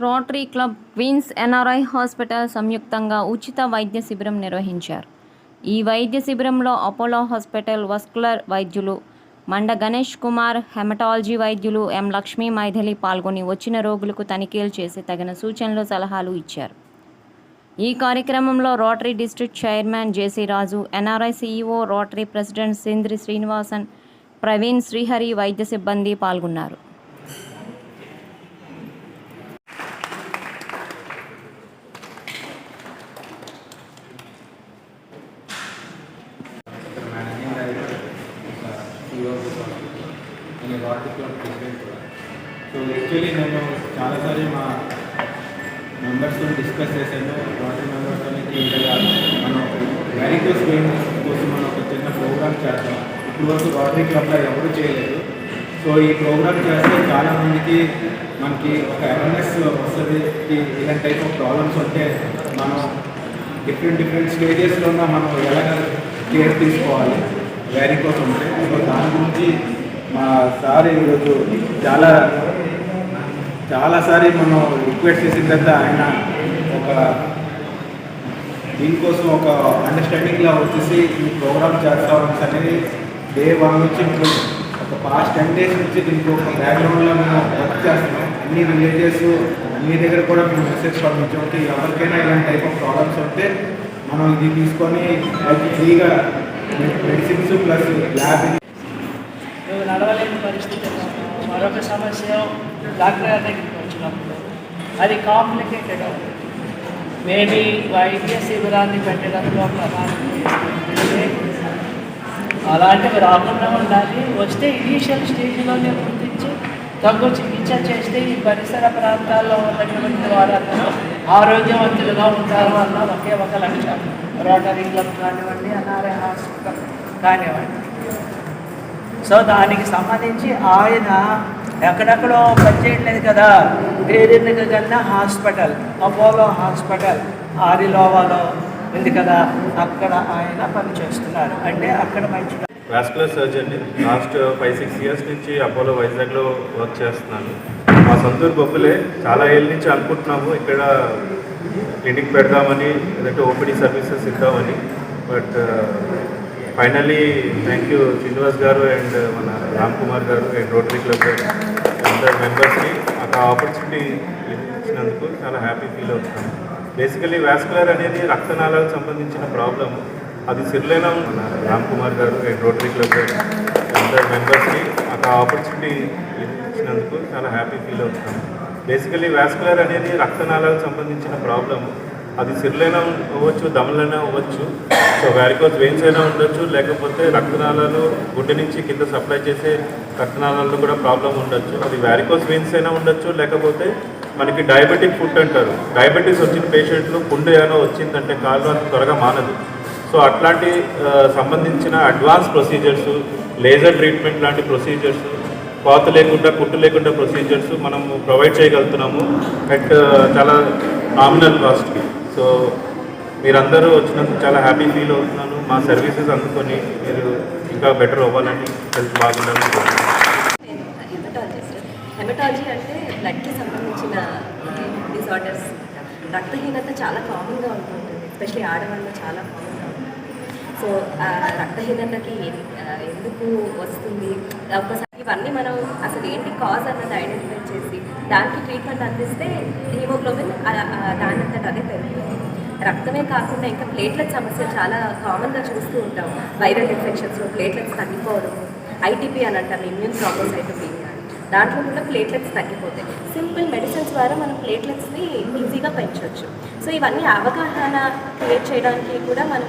Rotary club Queens NRI hospital సంయుక్తంగా ఉచిత వైద్య శిబిరం నిర్వహించారు. ఈ వైద్య శిబిరంలో అపోలో హాస్పిటల్ వస్కులర్ వైద్యులు మండ గణేష్ కుమార్ హెమటాలజీ వైద్యులు ఎం లక్ష్మీ మైథిలి పాల్గొని వచ్చిన రోగులకు తనిఖీలు చేసి తగిన సూచనలు సలహాలు ఇచ్చారు. ఈ కార్యక్రమంలో rotary district chairman JC Raju NRI CEO rotary president Sindri Srinivasan Praveen Srihari వైద్య సిబ్బంది పాల్గొన్నారు. అనే వాటిలో ప్రెసిడెంట్ కూడా. సో యాక్చువల్లీ నేను చాలాసార్లు మా మెంబర్స్తో డిస్కస్ చేశాను. వాటర్ మెంబర్స్ అనేది ఇంకా మనం మ్యారికోస్ గేమ్ కోసం మనం ఒక చిన్న ప్రోగ్రామ్ చేద్దాం. ఇప్పుడు వరకు రోటరీ క్లబ్లో ఎవరు చేయలేదు. సో ఈ ప్రోగ్రామ్ చేస్తే చాలామందికి మనకి ఒక అవేర్నెస్ వస్తుంది. ఇలాంటి టైప్ ఆఫ్ ప్రాబ్లమ్స్ ఉంటే మనం డిఫరెంట్ డిఫరెంట్ స్టేజెస్లో ఉన్న మనం ఎలాగ కేర్ తీసుకోవాలి? వ్యారికోస్ ఉంటే. సో దాని గురించి మా సార్ ఈరోజు చాలా చాలాసారి మనం రిక్వెస్ట్ చేసిన తర్వాత ఆయన ఒక దీనికోసం ఒక అండర్స్టాండింగ్లో వచ్చేసి ఈ ప్రోగ్రామ్ చేస్తామని అనేది డే వన్ నుంచి ఇప్పుడు ఒక పాస్ట్ టెన్ డేస్ నుంచి దీనికి ఒక బ్యాక్గ్రౌండ్లో మేము వర్క్ చేస్తున్నాం. అన్ని విలేజెస్ అన్ని దగ్గర కూడా మేము మెసేజ్ పంపించాం. అంటే ఎవరికైనా ఇలాంటి టైప్ ఆఫ్ ప్రాబ్లమ్స్ ఉంటే మనం ఇది తీసుకొని వాళ్ళకి ఫ్రీగా మెడిసిన్స్ ప్లస్ ల్యాబ్ నువ్వు నడవలేని పరిస్థితి మరొక సమస్య డాక్టర్ గారి దగ్గరికి వచ్చినప్పుడు అది కాంప్లికేటెడ్ అవుతుంది. మేబీ వైద్య శిబిరాన్ని పెట్టడంలో అలాంటివి రాకుండా ఉండాలి. వస్తే ఇనీషియల్ స్టేజ్లోనే గుర్తించి తగ్గు చికిత్స చేస్తే ఈ పరిసర ప్రాంతాల్లో ఉన్నటువంటి వారందరూ ఆరోగ్యవంతులుగా ఉంటారు అన్న ఒకే ఒక లక్ష్యం రోటరీ క్లబ్ కానివ్వండి అనారే హాస్పిటల్ కానివ్వండి. సో దానికి సంబంధించి ఆయన ఎక్కడెక్కడో పనిచేయట్లేదు కదా. పేరెందుకు కన్నా హాస్పిటల్ అపోలో హాస్పిటల్ ఆరిలోవాలో ఉంది కదా. అక్కడ ఆయన పనిచేస్తున్నారు. అంటే అక్కడ మంచి వాస్కులర్ సర్జన్ని లాస్ట్ ఫైవ్ సిక్స్ ఇయర్స్ నుంచి అపోలో వైజాగ్లో వర్క్ చేస్తున్నాను. మా సొంతూరు బొబ్బులే చాలా ఏళ్ళ నుంచి అనుకుంటున్నాము ఇక్కడ క్లినిక్ పెడదామని లేదంటే ఓపీడీ సర్వీసెస్ ఇద్దామని. But finally thank you Srinivas garu and uh, మన రామ్ కుమార్ గారు అండ్ రోటరీ క్లబ్ అందరు మెంబర్స్కి ఒక ఆపర్చునిటీ ఇచ్చినందుకు చాలా హ్యాపీ ఫీల్ అవుతున్నాను బేసికలీ వాస్కులర్ అనేది రక్తనాళాలకు సంబంధించిన ప్రాబ్లమ్ అది సిర్లేనా మన రామ్ కుమార్ గారు అండ్ రోటరీ క్లబ్ అందరు మెంబర్స్కి ఒక ఆపర్చునిటీ ఇచ్చినందుకు చాలా హ్యాపీ ఫీల్ అవుతున్నాను బేసికలీ వాస్కులర్ అనేది రక్తనాళాలకు సంబంధించిన ప్రాబ్లమ్ అది సిర్లైనా అవ్వచ్చు దమలైనా అవ్వచ్చు. సో వ్యారికోజ్ వెయిన్స్ అయినా ఉండొచ్చు లేకపోతే రక్తనాళాలు గుడ్డ నుంచి కింద సప్లై చేసే రక్తనాళాల్లో కూడా ప్రాబ్లం ఉండొచ్చు. అది వ్యారికోజ్ వెయిన్స్ అయినా ఉండొచ్చు లేకపోతే మనకి డయాబెటిక్ ఫుడ్ అంటారు. డయాబెటీస్ వచ్చిన పేషెంట్లు పుండు ఏమైనా వచ్చిందంటే కాళ్ళు అంత త్వరగా మానదు. సో అట్లాంటి సంబంధించిన అడ్వాన్స్ ప్రొసీజర్స్ లేజర్ ట్రీట్మెంట్ లాంటి ప్రొసీజర్స్ కోత లేకుండా కుట్టు లేకుండా ప్రొసీజర్స్ మనం ప్రొవైడ్ చేయగలుగుతున్నాము. అట్ చాలా నామినల్ కాస్ట్కి సో మీరందరూ వచ్చినందుకు చాలా హ్యాపీ ఫీల్ అవుతున్నాను మా సర్వీసెస్ అందుకొని మీరు ఇంకా బెటర్ అవ్వాలని హెల్త్ బాగుండాలని కోరుకుంటున్నాను. హెమటాలజీ అంటే బ్లడ్కి సంబంధించిన డిసార్డర్స్ రక్తహీనత చాలా కామన్గా ఉంటుంది ఎస్పెషలీ ఆడవాళ్ళు చాలా కామన్గా సో రక్తహీనతకి ఎందుకు వస్తుంది? ఒకసారి ఇవన్నీ మనం అసలు ఏంటి కాజ్ అన్నది ఐడెంటిఫై చేసి దానికి ట్రీట్మెంట్ అందిస్తే హీమోగ్లోబిన్ దానంతట అదే పెరుగుతుంది. రక్తమే కాకుండా ఇంకా ప్లేట్లెట్ సమస్య చాలా కామన్గా చూస్తూ ఉంటాం. వైరల్ ఇన్ఫెక్షన్స్లో ప్లేట్లెట్స్ తగ్గిపోవడం ఐటీపీ అని అంటారు ఇమ్యూన్ ప్రాబ్లమ్స్ దాంట్లో కూడా ప్లేట్లెట్స్ తగ్గిపోతాయి. సింపుల్ మెడిసిన్స్ ద్వారా మనం ప్లేట్లెట్స్ని ఈజీగా పెంచవచ్చు సో ఇవన్నీ అవగాహన క్రియేట్ చేయడానికి కూడా మనం